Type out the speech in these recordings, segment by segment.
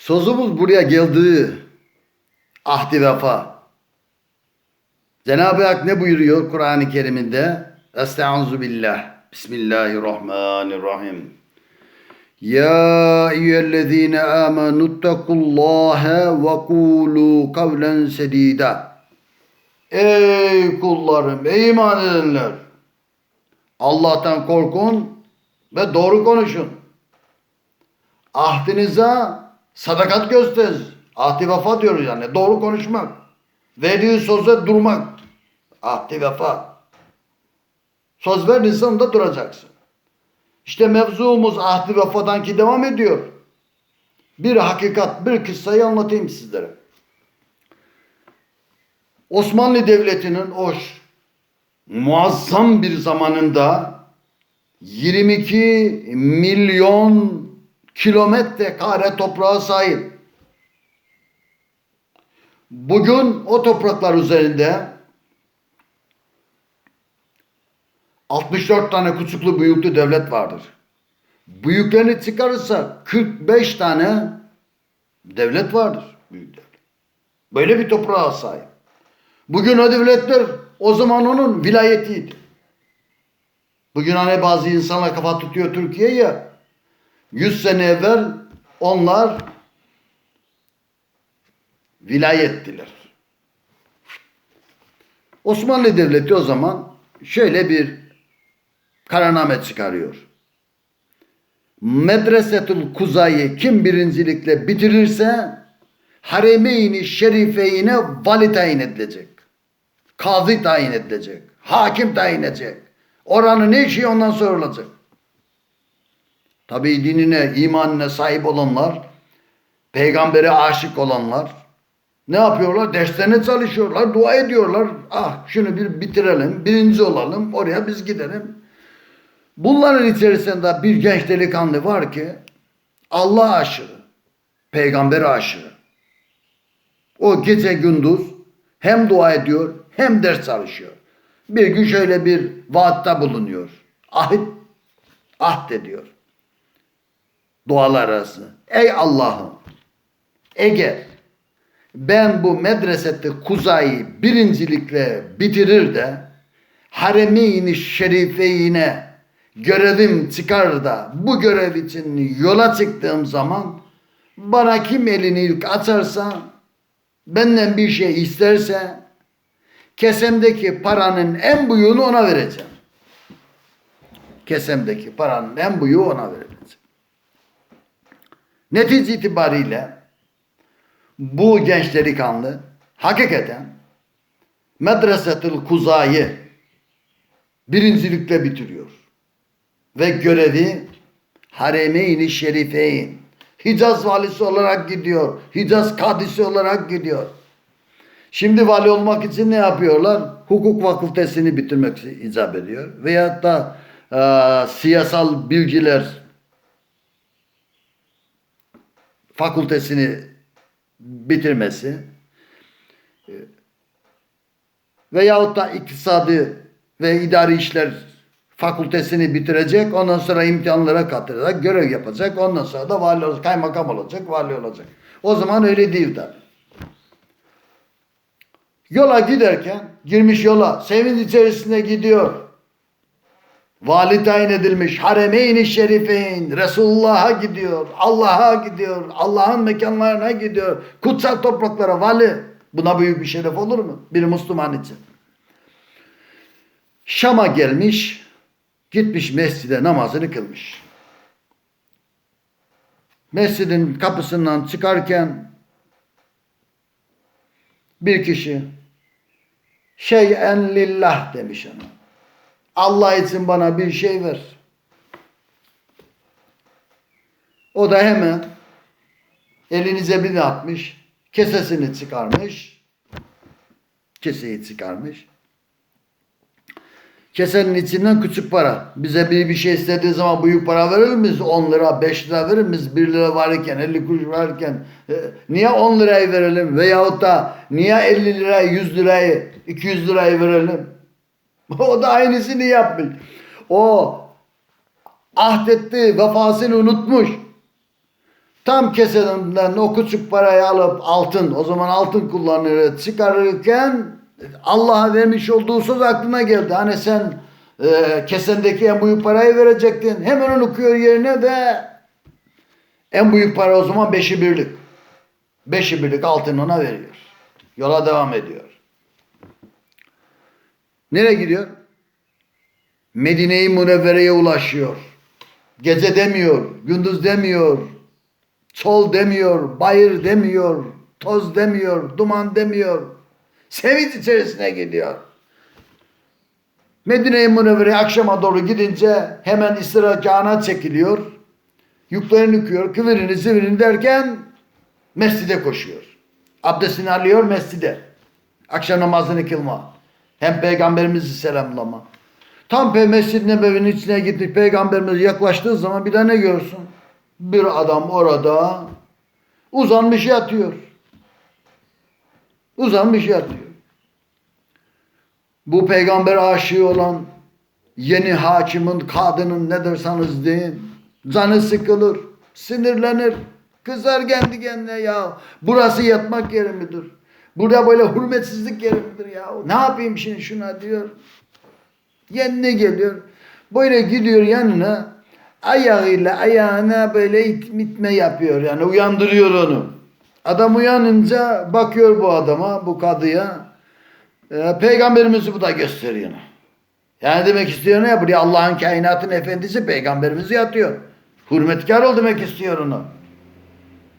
Sözümüz buraya geldi. Ahdi vefa. Cenab-ı Hak ne buyuruyor Kur'an-ı Kerim'inde? Estaizu billah. Bismillahirrahmanirrahim. Ya eyyühellezine amenu tequllâhe ve kûlû kavlen sedîdâ. Ey kullarım, ey iman edenler. Allah'tan korkun ve doğru konuşun. Ahdinize sadakat gösterin. Ahdi vefa diyoruz yani. Doğru konuşmak. Verdiği söze durmak. Ahdi vefa. Söz verdiysen de duracaksın. İşte mevzumuz ahdi vefadan ki devam ediyor. Bir hakikat, bir kıssayı anlatayım sizlere. Osmanlı Devleti'nin o ş- muazzam bir zamanında 22 milyon kilometre kare toprağa sahip. Bugün o topraklar üzerinde 64 tane küçüklü büyüklü devlet vardır. Büyüklerini çıkarırsa 45 tane devlet vardır. Büyük devlet. Böyle bir toprağa sahip. Bugün o devletler o zaman onun vilayetiydi. Bugün hani bazı insanlar kafa tutuyor Türkiye'ye. 100 sene evvel onlar vilayettiler. Osmanlı Devleti o zaman şöyle bir kararname çıkarıyor. Medresetül Kuzay'ı kim birincilikle bitirirse Haremeyn-i Şerifeyne vali tayin edilecek. Kazi tayin edilecek. Hakim tayin edecek. Oranın ne işi ondan sorulacak. Tabi dinine, imanına sahip olanlar, peygambere aşık olanlar ne yapıyorlar? Derslerine çalışıyorlar, dua ediyorlar. Ah şunu bir bitirelim, birinci olalım, oraya biz gidelim. Bunların içerisinde bir genç delikanlı var ki Allah aşığı, peygamber aşığı. O gece gündüz hem dua ediyor hem ders çalışıyor. Bir gün şöyle bir vaatte bulunuyor. Ahit, ahd ediyor. Dualar arası. Ey Allah'ım eğer ben bu medresette Kuzay'ı birincilikle bitirir de Haremeyn-i Şerifeyne görevim çıkar da bu görev için yola çıktığım zaman bana kim elini ilk açarsa benden bir şey isterse kesemdeki paranın en büyüğünü ona vereceğim. Kesemdeki paranın en büyüğü ona vereceğim. Netice itibariyle bu genç delikanlı hakikaten Medresetül Kuza'yı birincilikle bitiriyor. Ve görevi Haremeyn-i Şerifeyn Hicaz valisi olarak gidiyor. Hicaz kadisi olarak gidiyor. Şimdi vali olmak için ne yapıyorlar? Hukuk fakültesini bitirmek icap ediyor. Veyahut da e, siyasal bilgiler fakültesini bitirmesi e, veyahut da iktisadi ve idari işler fakültesini bitirecek. Ondan sonra imtihanlara katılacak, görev yapacak. Ondan sonra da vali olacak, kaymakam olacak, vali olacak. O zaman öyle değil tabii. Yola giderken girmiş yola sevinç içerisinde gidiyor. Vali tayin edilmiş Haremeyn-i Şerifeyn Resulullah'a gidiyor. Allah'a gidiyor. Allah'ın mekanlarına gidiyor. Kutsal topraklara vali. Buna büyük bir şeref olur mu? Bir Müslüman için. Şam'a gelmiş. Gitmiş mescide namazını kılmış. Mescidin kapısından çıkarken bir kişi şeyen lillah demiş ona. Allah için bana bir şey ver. O da hemen elini cebine atmış, kesesini çıkarmış, keseyi çıkarmış. Kesenin içinden küçük para. Bize bir bir şey istediği zaman büyük para verir miyiz? 10 lira, 5 lira verir miyiz? 1 lira varken, 50 kuruş varken. e, niye 10 lirayı verelim? Veyahut da niye 50 lirayı, 100 lirayı, 200 lirayı verelim? O da aynısını yapmış. O ahdetti, vefasını unutmuş. Tam keseden o küçük parayı alıp altın, o zaman altın kullanır, çıkarırken Allah'a vermiş olduğu söz aklına geldi. Hani sen e, kesendeki en büyük parayı verecektin. Hemen onu koyuyor yerine ve en büyük para o zaman beşi birlik. Beşi birlik altın ona veriyor. Yola devam ediyor. Nereye gidiyor? Medine-i Münevvere'ye ulaşıyor. Gece demiyor, gündüz demiyor, çol demiyor, bayır demiyor, toz demiyor, duman demiyor. Sevinç içerisine gidiyor. Medine-i Münevvere'ye akşama doğru gidince hemen istirahkâhına çekiliyor. Yüklerini yıkıyor, kıvırını zıvırını derken mescide koşuyor. Abdestini alıyor mescide. Akşam namazını kılma. Hem peygamberimizi selamlama. Tam Mescid-i Nebevi'nin içine gitmiş peygamberimiz yaklaştığı zaman bir de ne görsün? Bir adam orada uzanmış yatıyor. Uzanmış yatıyor. Bu peygamber aşığı olan yeni hakimin, kadının ne derseniz deyin. Canı sıkılır, sinirlenir, kızar kendi kendine ya. Burası yatmak yeri midir? Burada böyle hürmetsizlik yeri ya? Ne yapayım şimdi şuna diyor. Yanına geliyor. Böyle gidiyor yanına. Ayağıyla ayağına böyle it, itme yapıyor yani uyandırıyor onu. Adam uyanınca bakıyor bu adama, bu kadıya. Ee, peygamberimizi bu da gösteriyor. Yani demek istiyor ne? Buraya Allah'ın kainatın efendisi peygamberimizi yatıyor. Hürmetkar ol demek istiyor onu.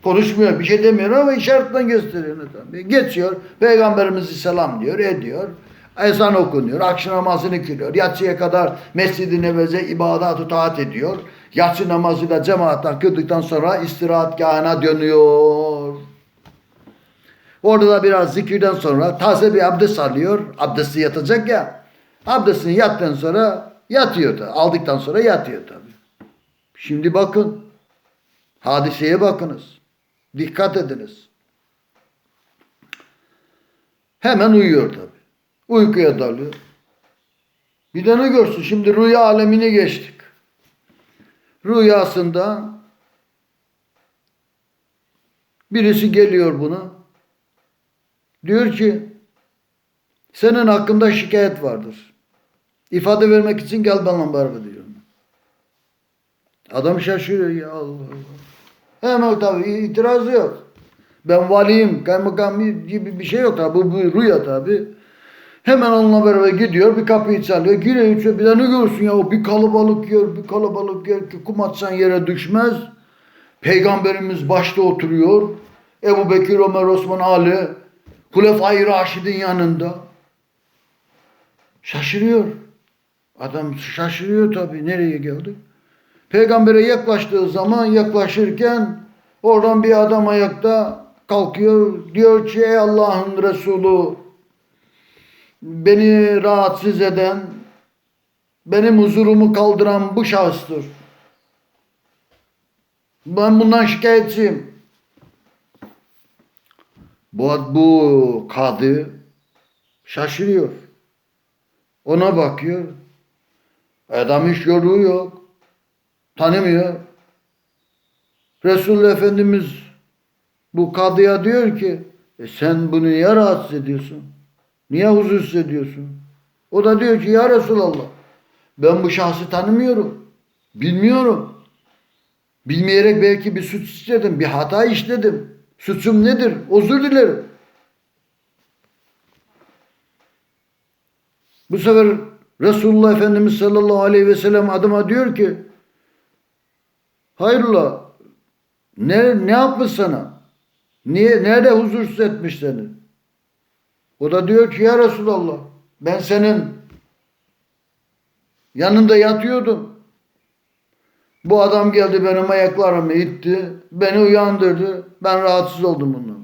Konuşmuyor, bir şey demiyor ama işaretle gösteriyor. Geçiyor, peygamberimizi selam diyor, ediyor. Ezan okunuyor, akşam namazını kılıyor. Yatsıya kadar Mescid-i Nebevi'ye ibadat-ı taat ediyor. Yatsı namazıyla cemaatten kıldıktan sonra istirahatgahına dönüyor. Orada da biraz zikirden sonra taze bir abdest alıyor. Abdesti yatacak ya. Abdestini yattıktan sonra yatıyor da. Aldıktan sonra yatıyor tabii. Şimdi bakın. Hadiseye bakınız. Dikkat ediniz. Hemen uyuyor tabii. Uykuya dalıyor. Bir de ne görsün? Şimdi rüya alemine geçtik. Rüyasında birisi geliyor buna. Diyor ki senin hakkında şikayet vardır. İfade vermek için gel bana beraber diyor. Adam şaşırıyor ya Allah Allah. Hemen tabii itiraz yok. Ben valiyim, kaymakam gibi bir şey yok tabi. Bu, bu rüya tabi. Hemen onunla beraber gidiyor, bir kapıyı çalıyor. Giriyor içiyor, bir de ne görsün ya o bir kalabalık yer, bir kalabalık yer ki kum atsan yere düşmez. Peygamberimiz başta oturuyor. Ebu Bekir, Ömer, Osman, Ali, Hulefai Raşid'in yanında. Şaşırıyor. Adam şaşırıyor tabi. Nereye geldik? Peygambere yaklaştığı zaman yaklaşırken oradan bir adam ayakta kalkıyor. Diyor ki ey Allah'ın Resulü beni rahatsız eden benim huzurumu kaldıran bu şahıstır. Ben bundan şikayetçiyim. Bu, bu kadı şaşırıyor. Ona bakıyor. Adam hiç yoruğu yok. Tanımıyor. Resulullah Efendimiz bu kadıya diyor ki e sen bunu niye rahatsız ediyorsun? Niye huzursuz ediyorsun? O da diyor ki ya Resulallah ben bu şahsı tanımıyorum. Bilmiyorum. Bilmeyerek belki bir suç işledim, bir hata işledim. Suçum nedir? Özür dilerim. Bu sefer Resulullah Efendimiz sallallahu aleyhi ve sellem adıma diyor ki hayrola ne, ne yapmış sana? Niye, nerede huzursuz etmiş seni? O da diyor ki ya Resulallah ben senin yanında yatıyordum. Bu adam geldi benim ayaklarımı itti. Beni uyandırdı. Ben rahatsız oldum bundan.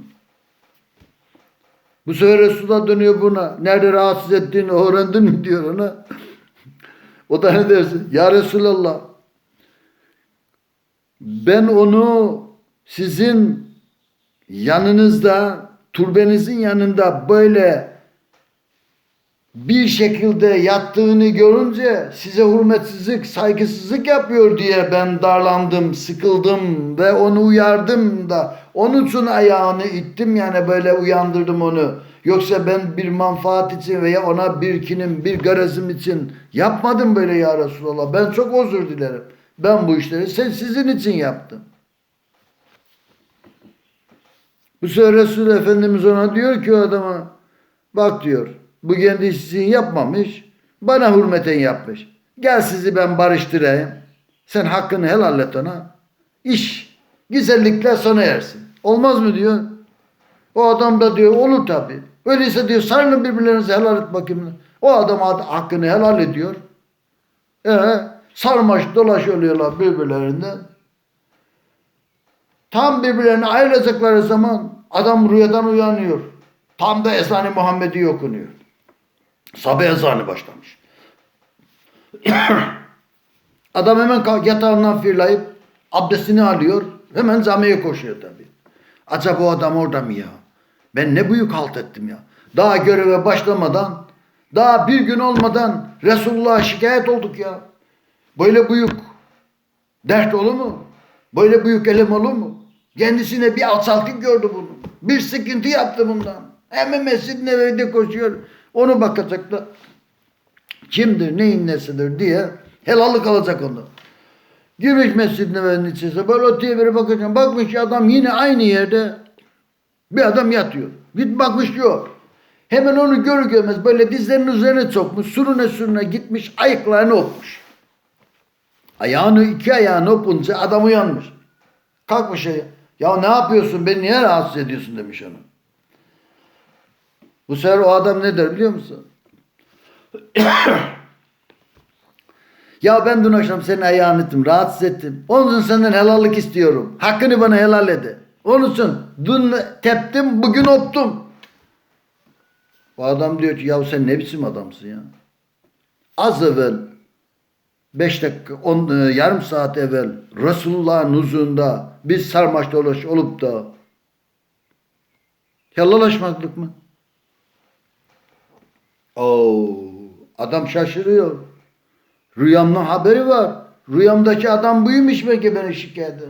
Bu sefer Resulullah dönüyor buna. Nerede rahatsız ettiğini öğrendin mi diyor ona. o da ne dersin? Ya Resulallah ben onu sizin yanınızda, turbenizin yanında böyle bir şekilde yattığını görünce size hürmetsizlik, saygısızlık yapıyor diye ben darlandım, sıkıldım ve onu uyardım da onun için ayağını ittim yani böyle uyandırdım onu. Yoksa ben bir manfaat için veya ona bir kinim, bir garezim için yapmadım böyle ya Resulallah. Ben çok özür dilerim. Ben bu işleri sen sizin için yaptım. Bu sefer Resul Efendimiz ona diyor ki o adama bak diyor bu kendi işini yapmamış bana hürmeten yapmış. Gel sizi ben barıştırayım. Sen hakkını helal et ona. İş güzellikle sona ersin. Olmaz mı diyor. O adam da diyor olur tabi. Öyleyse diyor sarılın birbirlerinize helal et bakayım. O adam ad- hakkını helal ediyor. Ee, sarmaş dolaş oluyorlar birbirlerinden. Tam birbirlerine ayrılacakları zaman adam rüyadan uyanıyor. Tam da ezan-ı Muhammedi okunuyor. Sabah ezanı başlamış. adam hemen yatağından fırlayıp abdestini alıyor. Hemen camiye koşuyor tabii. Acaba o adam orada mı ya? Ben ne büyük halt ettim ya. Daha göreve başlamadan, daha bir gün olmadan Resulullah'a şikayet olduk ya. Böyle büyük dert olur mu? Böyle büyük elem olur mu? Kendisine bir alçaklık gördü bunu. Bir sıkıntı yaptı bundan. Hemen Mescid-i Nebevi'de koşuyor. Onu bakacaklar. Kimdir, neyin nesidir diye helallik alacak onu. Girmiş Mescid-i Nebevi'nin içerisine. Böyle öteye biri bakacak. Bakmış adam yine aynı yerde bir adam yatıyor. Git bakmış diyor. Hemen onu görür görmez böyle dizlerinin üzerine çokmuş. Sürüne sürüne gitmiş ayaklarını öpmüş. Ayağını iki ayağını öpünce adam uyanmış. Kalkmış ya. Ya ne yapıyorsun beni niye rahatsız ediyorsun demiş ona. Bu sefer o adam ne der biliyor musun? ya ben dün akşam senin ayağını ettim, rahatsız ettim. Onun için senden helallik istiyorum. Hakkını bana helal ede. Onun için dün teptim, bugün öptüm. O adam diyor ki ya sen ne biçim adamsın ya. Az evvel 5 dakika, on, e, yarım saat evvel Resulullah'ın huzurunda biz sarmaş dolaş olup da helallaşmadık mı? Oo, adam şaşırıyor. Rüyamdan haberi var. Rüyamdaki adam buymuş belki beni şikayet.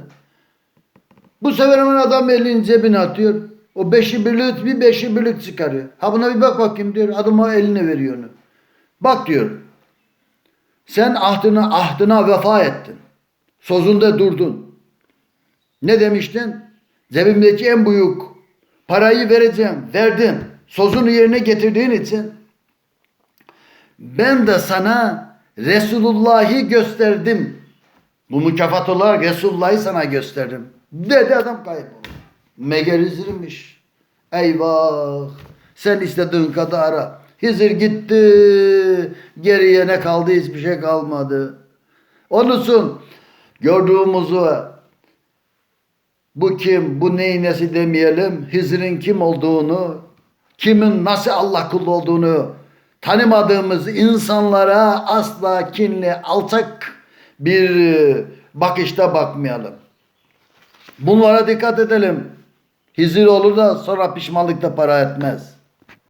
Bu sefer hemen adam elini cebine atıyor. O beşi birlik bir beşi birlik çıkarıyor. Ha buna bir bak bakayım diyor. Adam o eline veriyor. Bak diyor. Sen ahdına ahdına vefa ettin. Sözünde durdun. Ne demiştin? Cebimdeki en büyük parayı vereceğim. Verdin. Sözünü yerine getirdiğin için ben de sana Resulullah'ı gösterdim. Bu mükafat olarak Resulullah'ı sana gösterdim. Dedi adam kayboldu. Meğer Hızır'mış. Eyvah. Sen istediğin kadar ara. Hızır gitti. Geriye ne kaldı hiçbir şey kalmadı. Onun için gördüğümüzü bu kim, bu neyin nesi demeyelim. Hızır'ın kim olduğunu, kimin nasıl Allah kulu olduğunu tanımadığımız insanlara asla kinli, alçak bir bakışta bakmayalım. Bunlara dikkat edelim. Hizir olur da sonra pişmanlıkta para etmez.